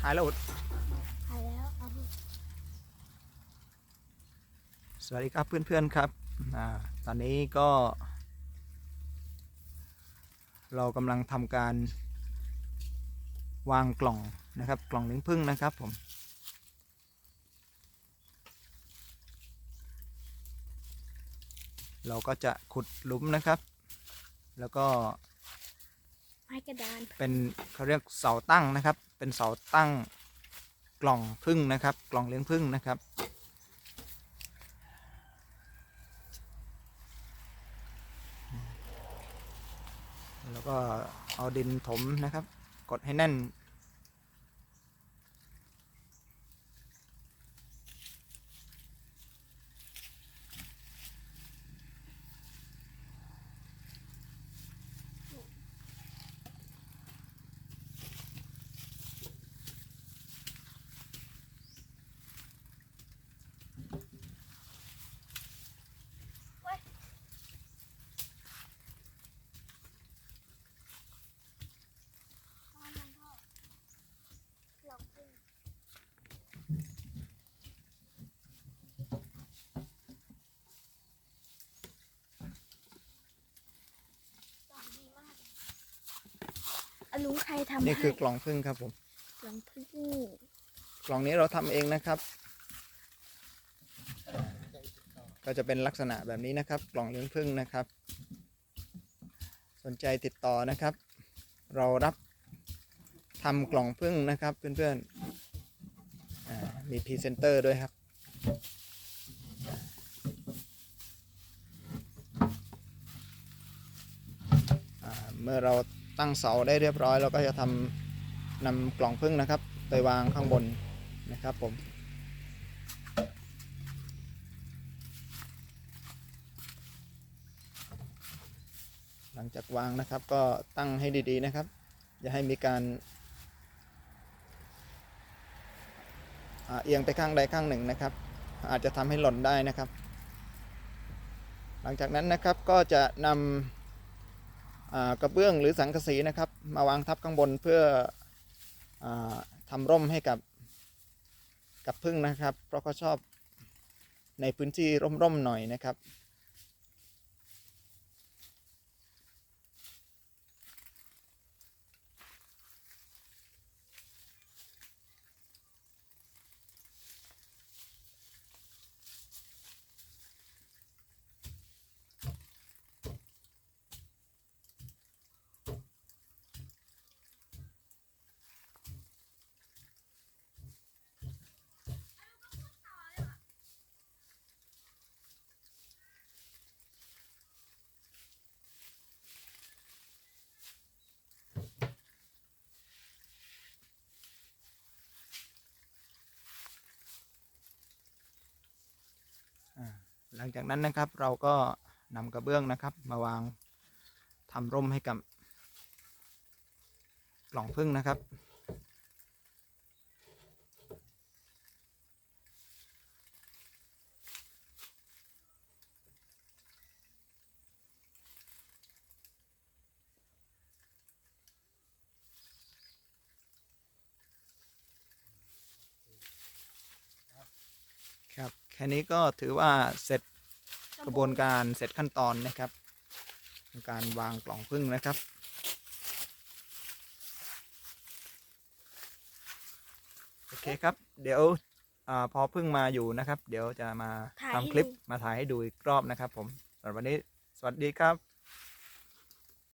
ถ่ายแล้วอุดหายแล้วเอาสวัสดีครับเพื่อนๆครับอ่าตอนนี้ก็ เรากำลังทำการวางกล่องนะครับ กล่องเลี้ยงผึ้งนะครับผมเราก็จะขุดหลุมนะครับ แล้วก็ไม้กระดาน เป็นเขาเรียกเสาตั้งนะครับ เป็นเสาตั้งกล่องพึ่งนะครับ กล่องเลี้ยงพึ่งนะครับ แล้วก็เอาดินถมนะครับ กดให้แน่น ลองพึ่งลองดีมากอะ ลุงใครทำนี่คืให้อกล่องพึ่งครับผมลองพึ่งกล่องนี้เราทำเองนะครับ ก็จะเป็นลักษณะแบบนี้นะครับ กล่องเลี้ยงผึ้งนะครับ สนใจติดต่อนะครับ เรารับทำกล่องผึ้งนะครับเพื่อนๆอ่ามีพรีเซนเตอร์ด้วยครับอ่าเมื่อเรา ตั้งเสาได้เรียบร้อยเราก็จะทำนำกล่องผึ้งนะครับ ไปวางข้างบนนะครับผมหลังจากวางนะครับก็ตั้งให้ดีๆนะครับ อย่าให้มีการเอียงไปข้างใดข้างหนึ่งนะครับ อาจจะทำให้หล่นได้นะครับ หลังจากนั้นนะครับก็จะนำอ่า กระเบื้องหรือสังกะสีนะครับ มาวางทับข้างบนเพื่ออทำร่มให้กับกับพึ่งนะครับ เพราะเขาชอบในพื้นที่ร่มๆหน่อยนะครับ หลังจากนั้นนะครับเราก็นำกระเบื้องนะครับ มาวางทำร่มให้กับกล่องพึ่งนะครับ ครับแค่นี้ก็ถือว่าเสร็จกระบวนการเสร็จขั้นตอนนะครับในการวางกล่องพึ่งนะครับ โอเคครับ เดี๋ยวอาพอพึ่งมาอยู่นะครับ เดี๋ยวจะมาทำคลิปมาถ่ายให้ดูอีกรอบนะครับ ผมสำหรับวันนี้สวัสดีครับ